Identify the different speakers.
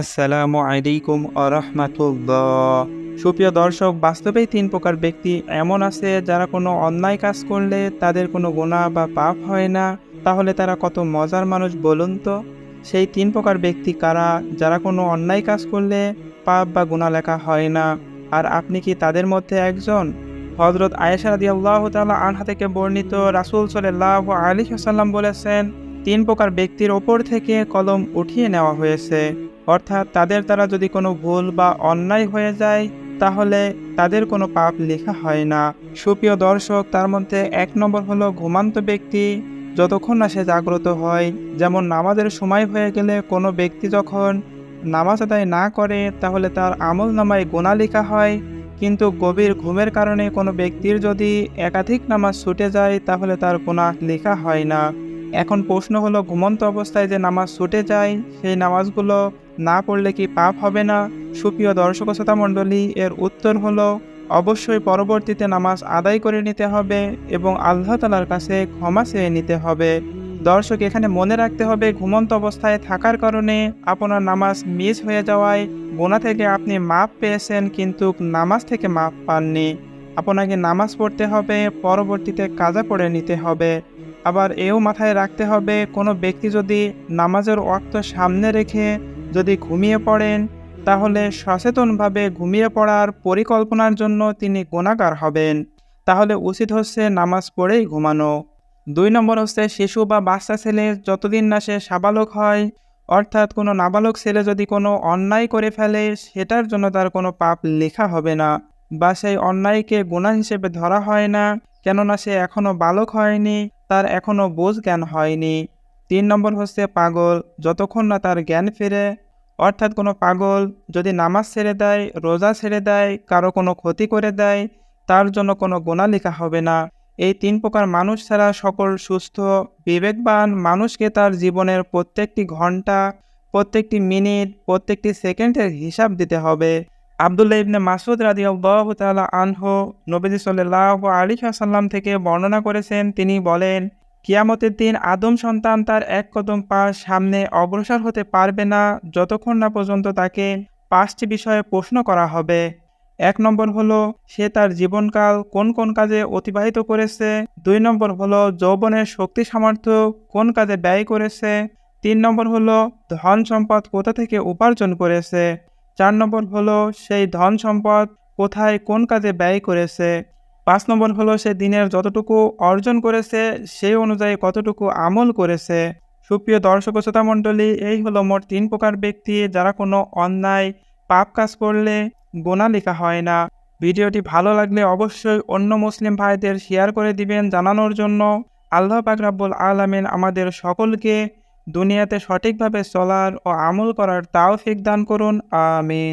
Speaker 1: আসসালামু আলাইকুম আরহামাতুল্লাহ। সুপ্রিয় দর্শক, বাস্তবেই তিন প্রকার ব্যক্তি এমন আছে যারা কোনো অন্যায় কাজ করলে তাদের কোনো গুণা বা পাপ হয় না। তাহলে তারা কত মজার মানুষ বলুন তো? সেই তিন প্রকার ব্যক্তি কারা যারা কোনো অন্যায় কাজ করলে পাপ বা গুণা লেখা হয় না? আর আপনি কি তাদের মধ্যে একজন? হজরত আয়েশা রাদি আল্লাহ তালা আনহা থেকে বর্ণিত রাসুল সাল্লাহ আলী হাসাল্লাম বলেছেন, তিন প্রকার ব্যক্তির ওপর থেকে কলম উঠিয়ে নেওয়া হয়েছে। অর্থাৎ তাদের দ্বারা যদি কোনো ভুল বা অন্যায় হয়ে যায়, তাহলে তাদের কোনো পাপ লেখা হয় না। সুপ্রিয় দর্শক, তার মধ্যে এক নম্বর হলো ঘুমান্ত ব্যক্তি। যতক্ষণ না সে জাগ্রত হয়, যেমন নামাজের সময় হয়ে গেলে কোনো ব্যক্তি যখন নামাজ আদায় না করে, তাহলে তার আমল নামায় গোনা লেখা হয়। কিন্তু গভীর ঘুমের কারণে কোনো ব্যক্তির যদি একাধিক নামাজ ছুটে যায়, তাহলে তার গোনা লেখা হয় না। এখন প্রশ্ন হলো, ঘুমন্ত অবস্থায় যে নামাজ ছুটে যায়, সেই নামাজগুলো না পড়লে কি পাপ হবে না? সুপ্রিয় দর্শক শ্রোতা মণ্ডলী, এর উত্তর হলো, অবশ্যই পরবর্তীতে নামাজ আদায় করে নিতে হবে এবং আল্লাহ তালার কাছে ক্ষমা চেয়ে নিতে হবে। দর্শক, এখানে মনে রাখতে হবে, ঘুমন্ত অবস্থায় থাকার কারণে আপনার নামাজ মিস হয়ে যাওয়ায় গোনা থেকে আপনি মাপ পেয়েছেন, কিন্তু নামাজ থেকে মাপ পাননি। আপনাকে নামাজ পড়তে হবে, পরবর্তীতে কাজা পড়ে নিতে হবে। আবার এও মাথায় রাখতে হবে, কোনো ব্যক্তি যদি নামাজের ওয়াক্ত সামনে রেখে যদি ঘুমিয়ে পড়েন, তাহলে সচেতনভাবে ঘুমিয়ে পড়ার পরিকল্পনার জন্য তিনি গুণাগার হবেন। তাহলে উচিত হচ্ছে নামাজ পড়েই ঘুমানো। দুই নম্বর হচ্ছে শিশু বা বাচ্চা ছেলে যতদিন না সে সাবালক হয়, অর্থাৎ কোনো নাবালক ছেলে যদি কোনো অন্যায় করে ফেলে, সেটার জন্য তার কোনো পাপ লেখা হবে না বা সেই অন্যায়কে গুণা হিসেবে ধরা হয় না, কেননা সে এখনও বালক হয়নি। তার এখনও বোঝ জ্ঞান হয়নি। তিন নম্বর হচ্ছে পাগল। যতক্ষণ না তার জ্ঞান ফেরে, অর্থাৎ কোনো পাগল যদি নামাজ ছেড়ে দেয়, রোজা ছেড়ে দেয়, কারও কোনো ক্ষতি করে দেয়, তার জন্য কোনো গোনা লেখা হবে না। এই তিন প্রকার মানুষ ছাড়া সকল সুস্থ, বিবেকবান মানুষকে তার জীবনের প্রত্যেকটি ঘণ্টা, প্রত্যেকটি মিনিট, প্রত্যেকটি সেকেন্ডের হিসাব দিতে হবে। আবদুল্লাহ ইবনে মাসুদ রাদিয়াল্লাহু তাআলা আনহু নবীজি সাল্লাল্লাহু আলাইহি ওয়াসাল্লাম থেকে বর্ণনা করেছেন, তিনি বলেন, কিয়ামতের দিন আদম সন্তান তার এক কদম পা সামনে অগ্রসর হতে পারবে না, যতক্ষণ না পর্যন্ত তাকে পাঁচটি বিষয়ে প্রশ্ন করা হবে। এক নম্বর হলো, সে তার জীবনকাল কোন কোন কাজে অতিবাহিত করেছে। দুই নম্বর হলো, যৌবনের শক্তি সামর্থ্য কোন কাজে ব্যয় করেছে। তিন নম্বর হলো, ধন সম্পদ কোথা থেকে উপার্জন করেছে। চার নম্বর হলো, সেই ধন সম্পদ কোথায় কোন কাজে ব্যয় করেছে? পাঁচ নম্বর হলো, সে দিনের যতটুকু অর্জন করেছে সেই অনুযায়ী কতটুকু আমল করেছে? সুপ্রিয় দর্শক শ্রোতা মণ্ডলী, এই হলো মোট তিন প্রকার ব্যক্তি যারা কোনো অন্যায়, পাপ কাজ করলে গোনা লেখা হয় না। ভিডিওটি ভালো লাগলে অবশ্যই অন্য মুসলিম ভাইদের শেয়ার করে দিবেন জানানোর জন্য। আল্লাহ পাক রাব্বুল আলামিন আমাদের সকলকে দুনিয়াতে সঠিকভাবে চলার ও আমল করার তাও তাওফিক দান করুন আমিন।